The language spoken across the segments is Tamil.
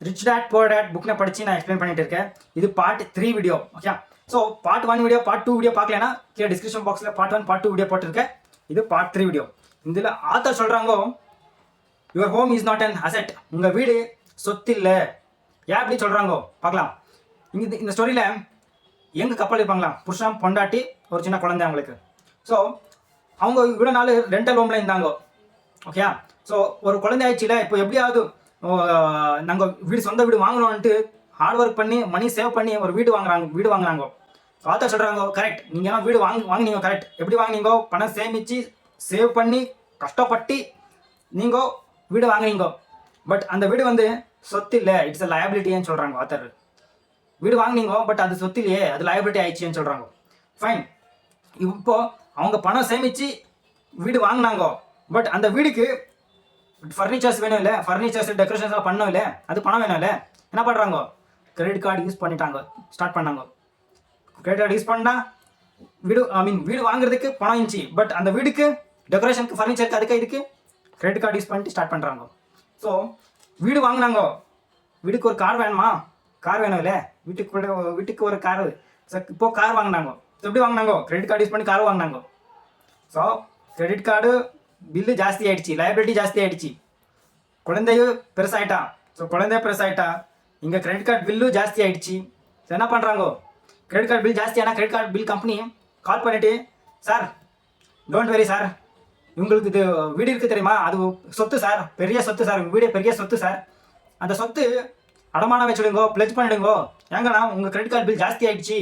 ரிச் டேட் போர் டேட் புக்னை படித்து நான் எக்ஸ்பிளைன் பண்ணிட்டு இருக்கேன். இது part three video okay so part one video part two video பார்க்கலன்னா கீழே டிஸ்கிரிப்ஷன் பாக்ஸில் part one part two video போட்டிருக்கேன். இது பார்ட் த்ரீ வீடியோ இதில் author சொல்கிறாங்கோ your home is not an asset உங்கள் வீடு சொத்து இல்லை ஏன் அப்படி சொல்கிறாங்கோ பார்க்கலாம். இங்கே இந்த ஸ்டோரியில் எங்கள் கப்பல் இருப்பாங்களா? புருஷன் பொண்டாட்டி ஒரு சின்ன குழந்தை அவங்களுக்கு. ஸோ அவங்க இவ்வளோ நாள் ரெண்டல் ஹோமில் இருந்தாங்கோ ஓகே ஸோ ஒரு குழந்தை ஆயிடுச்சுல இப்போ எப்படியாவது நாங்கள் வீடு சொந்த வீடு வாங்கணும்ன்ட்டு ஹார்ட் ஒர்க் பண்ணி மணி சேவ் பண்ணி ஒரு வீடு வாங்குறாங்க வீடு வாங்குறாங்க. ஆத்தா சொல்கிறாங்க கரெக்ட் நீங்கள் எல்லாம் வீடு வாங்கி வாங்கினீங்க கரெக்ட் எப்படி வாங்கினீங்க? பணம் சேமித்து சேவ் பண்ணி கஷ்டப்பட்டு நீங்கள் வீடு வாங்குனீங்க. பட் அந்த வீடு வந்து சொத்து இல்லை இட்ஸ் அ லயபிலிட்டின்னு சொல்கிறாங்க ஆத்தர் வீடு வாங்குனீங்க பட் அது சொத்து இல்லையே அது லயபிலிட்டி ஆயிடுச்சுன்னு சொல்கிறாங்க ஃபைன் இப்போ அவங்க பணம் சேமித்து வீடு வாங்கினாங்க பட் அந்த வீடுக்கு ஃபர்னிச்சர்ஸ் வேணும் இல்லை ஃபர்னிச்சர்ஸ் டெக்கரேஷன்ஸ் பண்ணோம் இல்லை அது பணம் வேணும் இல்லை என்ன பண்ணுறாங்க கிரெடிட் கார்டு யூஸ் பண்ணிட்டாங்க ஸ்டார்ட் பண்ணாங்க. கிரெடிட் கார்டு யூஸ் பண்ணால் வீடு ஐ மீன் வீடு வாங்குறதுக்கு பணம் இருந்துச்சு பட் அந்த வீடுக்கு டெக்கரேஷனுக்கு ஃபர்னிச்சருக்கு அதுக்கு இதுக்கு கிரெடிட் கார்டு யூஸ் பண்ணிட்டு ஸ்டார்ட் பண்ணுறாங்க ஸோ வீடு வாங்கினாங்க. வீட்டுக்கு ஒரு கார் வேணுமா? கார் வேணும் இல்லை வீட்டுக்கு வீட்டுக்கு ஒரு கார் இப்போ கார் வாங்கினாங்க. எப்படி வாங்கினாங்க? கிரெடிட் கார்டு யூஸ் பண்ணி கார் வாங்கினாங்க. ஸோ கிரெடிட் கார்டு பில்லு ஜாஸ்தி ஆயிடுச்சு லயபிலிட்டி ஜாஸ்தி ஆயிடுச்சு. குழந்தையும் பெருசாயிட்டான் ஸோ குழந்தைய பெருசாயிட்டா. இங்கே கிரெடிட் கார்டு பில்லும் ஜாஸ்தி ஆயிடுச்சு. என்ன பண்ணுறாங்க கிரெடிட் கார்டு பில் ஜாஸ்தி ஆனால் credit card bill company call பண்ணிட்டு சார் டோன்ட் வெரி சார் உங்களுக்கு இது வீடு இருக்குது தெரியுமா? அது சொத்து சார் பெரிய சொத்து சார் உங்கள் வீடு பெரிய சொத்து சார் அந்த சொத்து அடமானம் வச்சுடுங்கோ ப்ளெஜ் பண்ணிடுங்கோ. ஏங்கண்ணா உங்கள் கிரெடிட் கார்டு பில் ஜாஸ்தி ஆயிடுச்சு.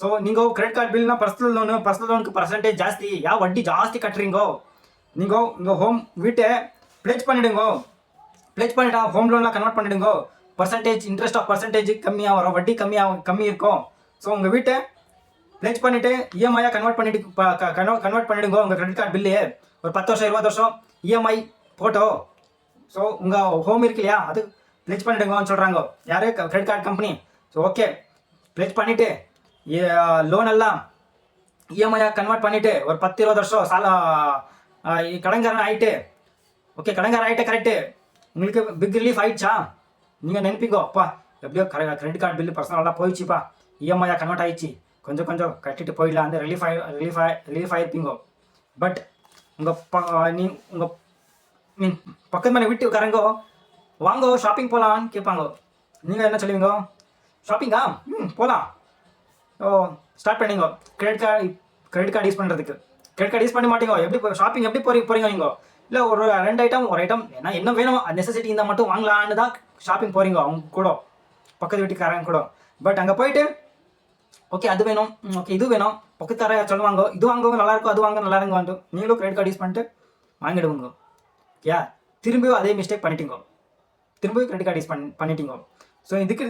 ஸோ நீங்கள் கிரெடிட் கார்டு பில்னா பர்சனல் லோனு பர்சனல் லோனுக்கு பர்சன்டேஜ் ஜாஸ்தி. யா வட்டி ஜாஸ்தி கட்டுறீங்கோ? நீங்கள் உங்கள் ஹோம் வீட்டை ப்ளெஜ் பண்ணிவிடுங்கோ ப்ளெஜ் பண்ணிட்டா ஹோம் லோன்லாம் கன்வெர்ட் பண்ணிடுங்க. பர்சன்டேஜ் இன்ட்ரெஸ்ட் ஆஃப் பர்சன்டேஜ் கம்மியாக வரும். வட்டி கம்மியாக கம்மி இருக்கும். ஸோ உங்கள் வீட்டை ப்ளெஜ் பண்ணிவிட்டு இஎம்ஐயாக கன்வெர்ட் பண்ணிட்டு கன்வெர்ட் பண்ணிடுங்க உங்கள் கிரெடிட் கார்டு பில்லு ஒரு பத்து வருஷம் இருபது வருஷம் இஎம்ஐ போட்டோ. ஸோ உங்கள் ஹோம் இருக்கு இல்லையா? அது ப்ளெஜ் பண்ணிடுங்கன்னு சொல்கிறாங்க யார்? Credit card company so okay pledge பண்ணிவிட்டு லோன் எல்லாம் இஎம்ஐயாக கன்வெர்ட் பண்ணிவிட்டு ஒரு பத்து இருபது வருஷம் சால கடங்காரன் ஆகிட்டு ஓகே கடங்காரன் ஆகிட்டு கரெக்டு உங்களுக்கு பிக் ரிலீஃப் ஆயிடுச்சா? நீங்கள் நினைப்பீங்கோ அப்பா எப்படியோ கிரெடிட் கார்டு பில்லு பர்சனலாக போயிடுச்சுப்பா. இஎம்ஐயாக கன்வெர்ட் ஆயிடுச்சு. கொஞ்சம் கொஞ்சம் கட்டிட்டு போயிடலாம். அந்த ரிலீஃப் ஆகி ரிலீஃப் ஆகி ரிலீஃப் ஆகிருப்பீங்கோ பட் உங்கள் ப நீ உங்கள் மீன் பக்கத்து மனை வீட்டுக்காரங்க வாங்கோ ஷாப்பிங் போகலான்னு கேட்பாங்கோ. நீங்கள் என்ன சொல்லுவீங்க? ஷாப்பிங்கா ம் போகலாம் ஓ start பண்ணிங்கோ. Credit card credit card use பண்ணுறதுக்கு கிரெடிட் கார்டு யூஸ் பண்ண மாட்டீங்க. எப்படி ஷாப்பிங் எப்படி போறீங்க போறீங்க நீங்க? இல்லை ஒரு ரெண்டு ஐட்டம் ஒரு ஐட்டம் என்ன என்ன வேணும். நெசசிட்டி இருந்தால் மட்டும் வாங்கலான்னு தான் ஷாப்பிங் போகிறீங்க அவங்க கூட. பக்கத்து வீட்டுக்காரங்க கூட. பட் அங்கே போயிட்டு ஓகே அது வேணும். ஓகே இது வேணும். பக்கத்தார சொல்லுவாங்க இது வாங்குவாங்க நல்லா இருக்கும் அது வாங்க நல்லா இருக்கும் வந்து நீங்களும் கிரெடிட் கார்டு யூஸ் பண்ணிட்டு வாங்கிடுவோங்க ஓகே திரும்பியும் அதே மிஸ்டேக் பண்ணிட்டீங்க. திரும்பியும் கிரெடிட் கார்டு யூஸ் பண்ணி பண்ணிட்டீங்க. ஸோ இதுக்கு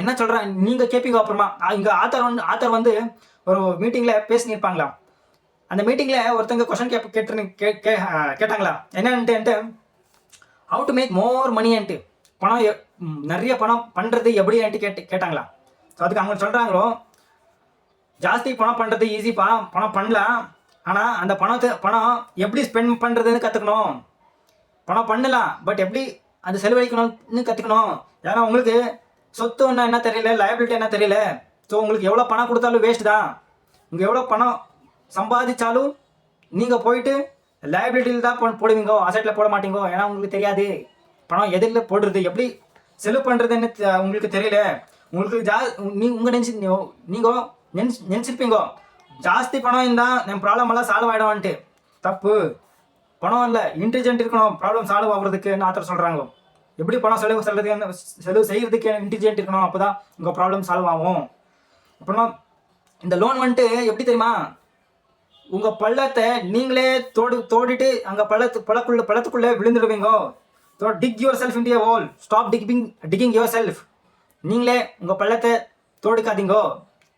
என்ன சொல்கிறேன் நீங்கள் கேட்பீங்க அப்புறமா. இங்கே ஆத்தர் வந்து ஆத்தர் வந்து ஒரு மீட்டிங்கில் பேசினிருப்பாங்களா அந்த மீட்டிங்கில் ஒருத்தங்க கொஷன் கேப் கேட்டு கே கே கேட்டாங்களா? என்னன்ட்டு ஹவு டு மேக் மோர் மணின்ட்டு பணம் எ- நிறைய பணம் பண்ணுறது எப்படின்ட்டு கேட்டு கேட்டாங்களா? ஸோ அதுக்கு அவங்க சொல்கிறாங்களோ ஜாஸ்தி பணம் பண்ணுறது ஈஸிப்பா பணம் பண்ணலாம். ஆனால் அந்த பணத்தை பணம் எப்படி ஸ்பெண்ட் பண்ணுறதுன்னு கற்றுக்கணும் பணம் பண்ணலாம் பட் எப்படி அது செலவழிக்கணும்னு கற்றுக்கணும் ஏன்னா உங்களுக்கு சொத்து ஒன்றா என்ன தெரியல லயபிலிட்டி என்ன தெரியல. ஸோ உங்களுக்கு எவ்வளோ பணம் கொடுத்தாலும் வேஸ்ட் தான். உங்களுக்கு எவ்வளோ பணம் சம்பாதிச்சாலும் நீங்கள் போயிட்டு லைபிலிட்டியில் தான் போ- அசட்டில் போட மாட்டீங்கோ ஏன்னா உங்களுக்கு தெரியாது. பணம் எதில் போடுறது. எப்படி செலவு பண்ணுறதுன்னு தெ- உங்களுக்கு தெரியல. உங்களுக்கு ஜா நீ உங்கள் நினச்சி நீங்கள் நினச்சி நினச்சிருப்பீங்கோ ஜாஸ்தி பணம் இருந்தால் என் ப்ராப்ளம் எல்லாம் சால்வ் ஆகிடுவான்ட்டு தப்பு. பணம் இல்லை இன்டெலிஜென்ட் இருக்கணும். ப்ராப்ளம் சால்வ் ஆகுறதுக்குன்னு ஆத்தர் சொல்கிறாங்க எப்படி பணம் செலவு செல்றதுக்கு செலவு செய்கிறதுக்கு இன்டெலிஜென்ட் இருக்கணும்? அப்போ தான் உங்கள் ப்ராப்ளம் சால்வ் ஆகும். அப்புறம் இந்த லோன் வந்துட்டு எப்படி தெரியுமா? உங்கள் பள்ளத்தை நீங்களே தோடு தோடிட்டு அங்கே பள்ளத்து பழக்குள்ள பள்ளத்துக்குள்ளே விழுந்துடுவீங்க. So dig yourself into a hole stop digging digging yourself நீங்களே உங்கள் பள்ளத்தை தோடுக்காதீங்கோ.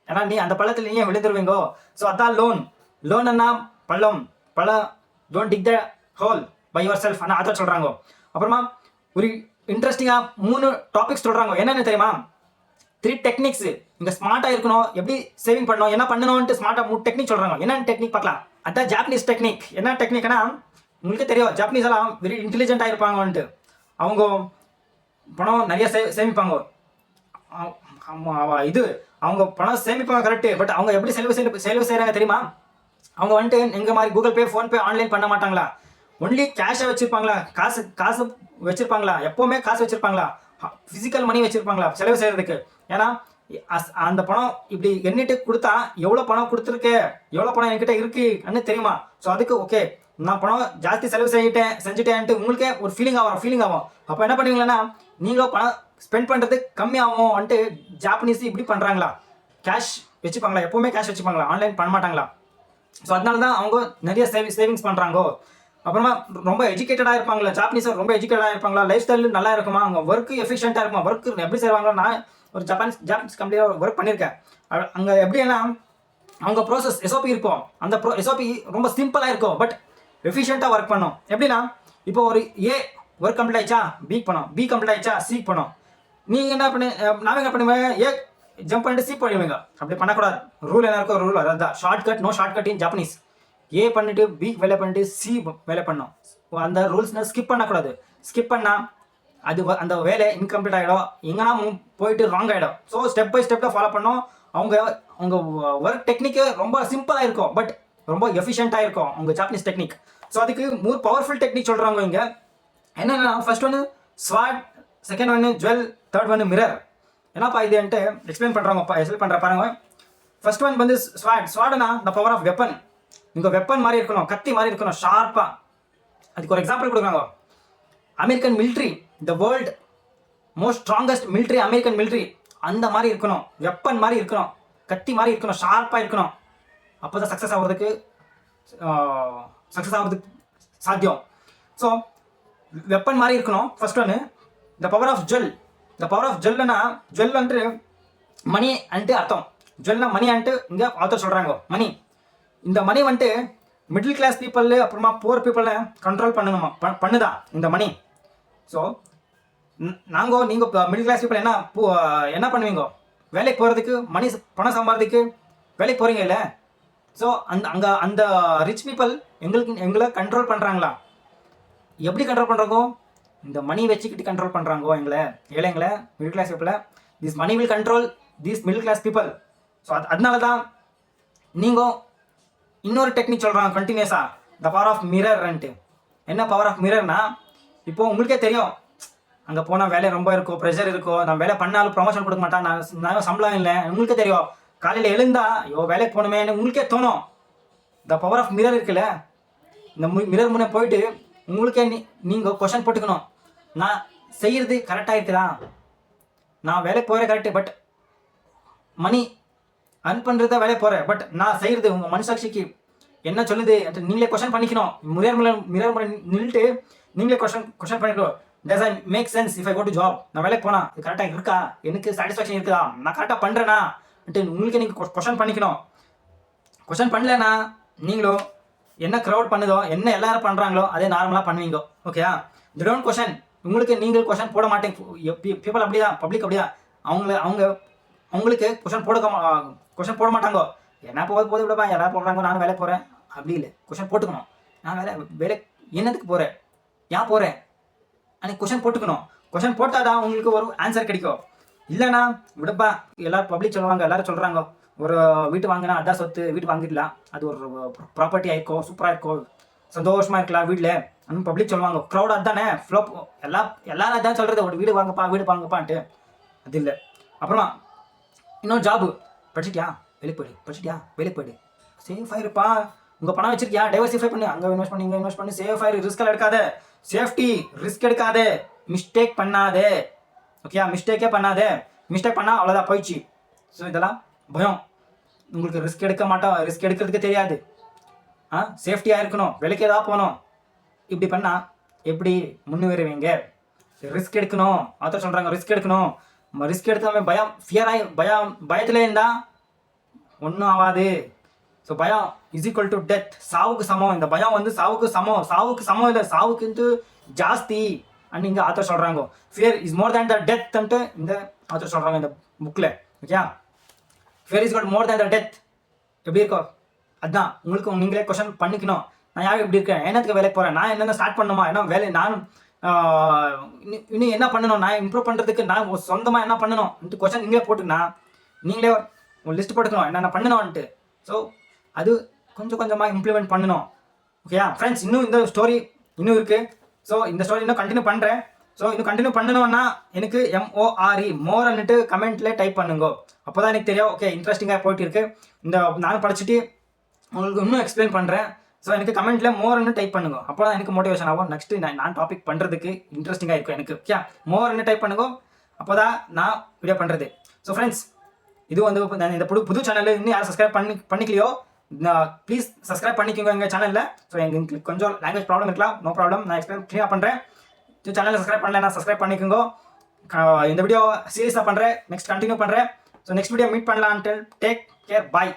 ஏன்னா நீ அந்த பள்ளத்தில் நீங்க விழுந்துருவீங்கோ. ஸோ அதான் லோன் லோன் என்ன பள்ளம். பழம் don't dig the hole by yourself ஆனால் அதை சொல்கிறாங்க அப்புறமா ஒரு இன்ட்ரெஸ்டிங்காக மூணு டாபிக்ஸ் சொல்கிறாங்க என்னென்னு தெரியுமா? த்ரீ டெக்னிக்ஸ் இங்கே ஸ்மார்ட்டாக இருக்கணும். எப்படி சேவிங் பண்ணணும்? என்ன பண்ணணும்ட்டு ஸ்மார்ட்டாக மூணு டெக்னிக் சொல்கிறாங்க என்ன டெக்னிக் பார்க்கலாம். அதான் ஜாப்பனீஸ் டெக்னிக் என்ன டெக்னிக்னா உங்களுக்கே தெரியும் ஜாப்பனீஸ் எல்லாம் வெரி இன்டெலிஜென்ட்டாக இருப்பாங்கன்ட்டு. அவங்க பணம் நிறைய சே சேமிப்பாங்க. இது அவங்க பணம் சேமிப்பாங்க கரெக்டு பட் அவங்க எப்படி செலவு செலவு செலவு செய்கிறாங்க தெரியுமா? அவங்க வந்துட்டு எங்கள் மாதிரி கூகுள் பே ஃபோன்பே ஆன்லைன் பண்ண மாட்டாங்களா? ஒன்லி கேஷை வச்சுருப்பாங்களா? காசு காசு வச்சுருப்பாங்களா? எப்போவுமே காசு வச்சுருப்பாங்களா? ஃபிசிக்கல் மணி வச்சுருப்பாங்களா? செலவு செய்கிறதுக்கு ஏன்னா அஸ்- அந்த பணம் இப்படி எண்ணிட்டு கொடுத்தா எவ்வளோ பணம் கொடுத்துருக்கு? எவ்வளோ பணம் என்கிட்ட இருக்குன்னு தெரியுமா? ஸோ அதுக்கு ஓகே நான் பணம் ஜாஸ்தி செலவு செய்யிட்டேன் செஞ்சுட்டேன்ட்டு உங்களுக்கே ஒரு ஃபீலிங் ஆகும் ஃபீலிங் ஆகும். அப்போ என்ன பண்ணுவீங்களன்னா நீங்களும் பணம் ஸ்பெண்ட் பண்ணுறது கம்மியாகும் வந்துட்டு ஜாப்பனீஸ் இப்படி பண்ணுறாங்களா கேஷ் வச்சுப்பாங்களா? எப்போவுமே கேஷ் வச்சுப்பாங்களா? ஆன்லைன் பண்ண மாட்டாங்களா? ஸோ அதனால தான் அவங்க நிறைய சேவி சேவிங்ஸ் பண்ணுறாங்கோ அப்புறமா ரொம்ப எஜுகேட்டடாக இருப்பாங்களா ஜாப்பனீஸர் ரொம்ப எஜுகேட்டடாக இருப்பாங்களா? லைஃப் ஸ்டைல் நல்லா இருக்குமா? அவங்க ஒர்க் எஃபிஷியண்ட்டாக இருக்குமா? ஒர்க் எப்படி செய்வாங்களோ? நான் ஒரு ஜப்பானீஸ் ஜாப்பனீஸ் கம்பெனியில் ஒர்க் பண்ணியிருக்கேன் அங்கே எப்படின்னா அவங்க ப்ராசஸ் எஸ்ஓபி இருக்கும். அந்த ப்ரோ எஸ்ஓபி ரொம்ப சிம்பிளாக இருக்கும் பட் எஃபிஷியண்ட்டாக ஒர்க் பண்ணும். எப்படின்னா இப்போ ஒரு ஏ ஒர்க் கம்ப்ளீட் ஆயிடுச்சா? பி பண்ணோம். பி கம்ப்ளீட் ஆயிடுச்சா? சி பண்ணோம். நீங்கள் என்ன பண்ணி நான் என்ன பண்ணுவேன் ஏ ஜம்ப் பண்ணிட்டு சி பண்ணுவீங்க அப்படி பண்ணக்கூடாது. ரூல் என்ன இருக்கோ ரூல் அதான் shortcut no shortcut in Japanese A பண்ணிட்டு பி வேலை பண்ணிட்டு சி வேலை பண்ணோம். அந்த ரூல்ஸ் ஸ்கிப் பண்ணக்கூடாது. ஸ்கிப் பண்ணால் அது அந்த வேலை இன்கம்ப்ளீட் ஆகிடும் எங்கன்னா மு- போயிட்டு ராங் ஆகிடும் so step by step follow பண்ணோம். அவங்க அவங்க ஒர்க் டெக்னிக்கு ரொம்ப சிம்பிளாக இருக்கும். பட் ரொம்ப எஃபிஷியண்ட்டாக இருக்கும் அவங்க ஜாப்பனீஸ் டெக்னிக் ஸோ அதுக்கு மூணு பவர்ஃபுல் டெக்னிக் சொல்கிறாங்க இங்கே. என்னென்னா ஃபர்ஸ்ட் ஒன்று ஸ்வாட் செகண்ட் ஒன்று ஜுவல் தேர்ட் ஒன்று மிரர் என்னப்பா இதுன்ட்டு எக்ஸ்பிளைன் பண்ணுறாங்க எக்ஸ்பிளைன் பண்ணுற பாருங்க. ஃபர்ஸ்ட் ஒன் வந்து ஸ்வாட் ஸ்வாட்னா த பவர் ஆஃப் வெப்பன் உங்கள் வெப்பன் மாதிரி இருக்கணும் கத்தி மாதிரி இருக்கணும் ஷார்ப்பாக அதுக்கு ஒரு எக்ஸாம்பிள் கொடுக்குறாங்க. American military the world most strongest military American military அந்த மாதிரி இருக்கணும். வெப்பன் மாதிரி இருக்கணும். கத்தி மாதிரி இருக்கணும் ஷார்ப்பாக இருக்கணும். அப்போ தான் சக்ஸஸ் ஆகிறதுக்கு சக்ஸஸ் ஆகிறதுக்கு சாத்தியம். ஸோ வெப்பன் மாதிரி இருக்கணும். ஃபர்ஸ்ட் ஒன்று the power of jewel the power of ஜுவல்னா jewel வந்துட்டு மணி அன்ட்டு அர்த்தம். ஜுவல்னா மணி அன்ட்டு இங்கே ஆத்தர் சொல்கிறாங்க மணி இந்த மணி வந்துட்டு மிடில் கிளாஸ் பீப்புள் அப்புறமா புவர் பீப்புளை கண்ட்ரோல் பண்ணணுமா ப- பண்ணுதா இந்த மணி ஸோ நாங்கள் நீங்கள் இப்போ மிடில் கிளாஸ் பீப்புள் என்ன பூ என்ன பண்ணுவீங்க? வேலைக்கு போகிறதுக்கு மணி பணம் சம்பாதிக்கு வேலைக்கு போகிறீங்க இல்லை? ஸோ அந்த அங்கே அந்த ரிச் பீப்புள் எங்களுக்கு எங்களை கண்ட்ரோல் பண்ணுறாங்களா எப்படி கண்ட்ரோல் பண்ணுறாங்கோ இந்த மணி வச்சுக்கிட்டு கண்ட்ரோல் பண்ணுறாங்கோ எங்களை? ஏழைங்களை மிடில் கிளாஸ் பீப்புளை this money will control this middle class people so அது அதனால தான் நீங்கள் இன்னொரு டெக்னிக் சொல்கிறாங்க கண்டினியூஸாக த பவர் ஆஃப் மிரர்ன்ட்டு என்ன பவர் ஆஃப் மிரர்னா இப்போது உங்களுக்கே தெரியும். அங்கே போனால் வேலை ரொம்ப இருக்கும் ப்ரெஷர் இருக்கும். நான் வேலை பண்ணாலும் ப்ரொமோஷன் கொடுக்க மாட்டேன் நான் நான் சம்பளம் இல்லை. உங்களுக்கே தெரியும். காலையில் எழுந்தா ஐயோ வேலைக்கு போகணுமேன்னு உங்களுக்கே தோணும். த பவர் ஆஃப் மிரர் இருக்குல்ல? இந்த மிரர் முன்னே போயிட்டு உங்களுக்கே நீ நீங்கள் கொஷன் போட்டுக்கணும். நான் செய்கிறது கரெக்டாக இருக்குதா நான் வேலைக்கு போகிறேன் கரெக்டு பட் மணி அன் பண்ணுறது தான் வேலைக்கு போகிறேன் பட் நான் செய்கிறது உங்கள் மனசாட்சிக்கு என்ன சொல்லுது? நீங்களே கொஷன் பண்ணிக்கணும். மிரர் முறை மிரர் முறை நின்றுட்டு நீங்களே கொஷன் கொஷன் பண்ணிக்கணும் does I make sense if I go to job நான் வேலைக்கு போனா இது கரெக்டாக இருக்கா? எனக்கு சாட்டிஸ்ஃபேக்ஷன் இருக்குதா? நான் கரெக்டாக பண்ணுறேனா உங்களுக்கு நீங்கள் கொஷன் பண்ணிக்கணும். கொஷன் பண்ணலனா நீங்களும் என்ன க்ரௌட் பண்ணுதோ என்ன எல்லாரும் பண்ணுறாங்களோ அதே நார்மலாக பண்ணுவீங்க. ஓகேயா தி டோன்ட் கொஷன் உங்களுக்கு நீங்கள் கொஷன் போட மாட்டேங்க பீப்புள் அப்படிதான் பப்ளிக் அப்படியா அவங்கள அவங்க அவங்களுக்கு கொஷன் போட கொஷன் போட மாட்டாங்க. என்ன போகுது போது விடப்பா? யாராவது போடுறாங்க? நானும் வேலை போகிறேன் அப்படி இல்லை. கொஷன் போட்டுக்கணும். நான் வேலை வேலை என்னத்துக்கு போகிறேன் ஏன் போகிறேன் அன்னைக்கு கொஷன் போட்டுக்கணும். கொஷன் போட்டால் தான் உங்களுக்கு ஒரு ஆன்சர் கிடைக்கும். இல்லைனா விடப்பா எல்லோரும் பப்ளிக் சொல்லுவாங்க எல்லோரும் சொல்கிறாங்க ஒரு வீட்டு வாங்கினா அதான் சொத்து வீட்டு வாங்கிடலாம். அது ஒரு ப்ராப்பர்ட்டி ஆயிருக்கும் சூப்பராக இருக்கும். சந்தோஷமாக இருக்கலாம் வீட்டில் அப்படின்னு பப்ளிக் சொல்லுவாங்க. க்ரௌட் அதானே ஃப்ளோ எல்லா எல்லாரும் அதான் சொல்கிறது ஒரு வீடு வாங்கப்பா வீடு வாங்கப்பான்ட்டு. அது இல்லை. அப்புறமா இன்னொரு ஜாபு படிச்சிட்டியா? வேலைக்கு போயிடு படிச்சிட்டியா? வேலைக்கு போயிடு சேஃப் ஆயிருப்பா உங்கள் பணம் வச்சிருக்கியா? டைவர்சிஃபை பண்ணு. அங்கே இன்வெஸ்ட் பண்ணி இங்கே இன்வெஸ்ட் பண்ணி. சேஃப் ஆயிரு ரிஸ்க் எடுக்காத. சேஃப்டி ரிஸ்க் எடுக்காதே. மிஸ்டேக் பண்ணாதே. ஓகே மிஸ்டேக்கே பண்ணாதே. மிஸ்டேக் பண்ணால் அவ்வளோதான் போயிடுச்சு. ஸோ இதெல்லாம் பயம். உங்களுக்கு ரிஸ்க் எடுக்க மாட்டோம். ரிஸ்க் எடுக்கிறதுக்கு தெரியாது. ஆ? சேஃப்டியாக இருக்கணும். விலைக்கு ஏதாவது போகணும். இப்படி பண்ணால் எப்படி முன்னுவருவீங்க? ரிஸ்க் எடுக்கணும். ஆத்தர் சொல்கிறாங்க ரிஸ்க் எடுக்கணும். ரிஸ்க் எடுத்தவன் பயம் ஃபியராகி பயம் பயத்தில் இருந்தால் ஒன்றும் ஆகாது. ஸோ பயம் இஸ் ஈக்குவல் டு டெத் சாவுக்கு சமம். இந்த பயம் வந்து சாவுக்கு சமம். சாவுக்கு சமம் இல்லை சாவுக்கு ஜாஸ்தி. அண்ட் இங்கே ஆத்தர் சொல்கிறாங்க ஃபியர் இஸ் மோர் தேன் த டெத்ன்ட்டு இந்த ஆத்தர் சொல்கிறாங்க இந்த புக்கில் okay fear is got more than the death எப்படி இருக்கோ? அதான். உங்களுக்கு நீங்களே கொஷன் பண்ணிக்கணும். நான் யார் இப்படி இருக்கேன்? என்னத்துக்கு வேலைக்கு போகிறேன் நான் என்னென்ன ஸ்டார்ட் பண்ணுமா ஏன்னா வேலை நானும் இன்னும் என்ன பண்ணணும்? நான் இம்ப்ரூவ் பண்ணுறதுக்கு நான் சொந்தமாக என்ன பண்ணணும்? கொஷன் நீங்களே போட்டுக்கண்ணா நீங்களே ஒரு லிஸ்ட் போட்டுக்கணும். என்னென்ன பண்ணணும்ன்ட்டு ஸோ அது கொஞ்சம் கொஞ்சமாக இம்ப்ளிமெண்ட் பண்ணணும் ஓகேயா ஃப்ரெண்ட்ஸ் இன்னும் இந்த ஸ்டோரி இன்னும் இருக்குது ஸோ இந்த ஸ்டோரி இன்னும் கண்டினியூ பண்ணுறேன் ஸோ இன்னும் கண்டினியூ பண்ணணும்னா எனக்கு எம்ஓஆர்இ மோர்ன்னுட்டு கமெண்ட்ல டைப் பண்ணுங்க. அப்போ தான் எனக்கு தெரியும். ஓகே இன்ட்ரெஸ்டிங்காக போயிட்டு இருக்கு. இந்த நானும் படிச்சுட்டு உங்களுக்கு இன்னும் எக்ஸ்பிளைன் பண்ணுறேன் ஸோ எனக்கு கமெண்ட்ல மோர்னு டைப் பண்ணுங்க. அப்போ தான் எனக்கு மோட்டிவேஷன் ஆகும். நெக்ஸ்ட் நான் நான் டாபிக் பண்ணுறதுக்கு இன்ட்ரெஸ்டிங்காக இருக்கும் எனக்கு. ஓகே மோர்னு டைப் பண்ணுங்க. அப்போ தான் நான் வீடியோ பண்ணுறது ஸோ ஃப்ரெண்ட்ஸ் இது வந்து நான் இந்த புது புது சேனல் இன்னும் யாரும் சப்ஸ்கிரைப் பண்ணி பண்ணிக்கலையோ ப்ளீஸ் சப்ஸ்கிரைப் பண்ணிக்கோங்க எங்கள் சேனலில் ஸோ எங்களுக்கு கொஞ்சம் லாங்குவேஜ் ப்ராப்ளம் இருக்கலாம் நோ ப்ராப்ளம் நான் எக்ஸ்பிளைன் க்ளியராக பண்ணுறேன் சேனலில் சப்ஸ்கிரைப் பண்ணல சப்ஸ்கிரைப் பண்ணிக்கோங்க. இந்த வீடியோ சீரியஸாக பண்ணுறேன் நெக்ஸ்ட் கண்டினியூ பண்ணுறேன் ஸோ நெக்ஸ்ட் வீடியோ மீட் பண்ணலான்ட்டு டேக் கேர் பாய்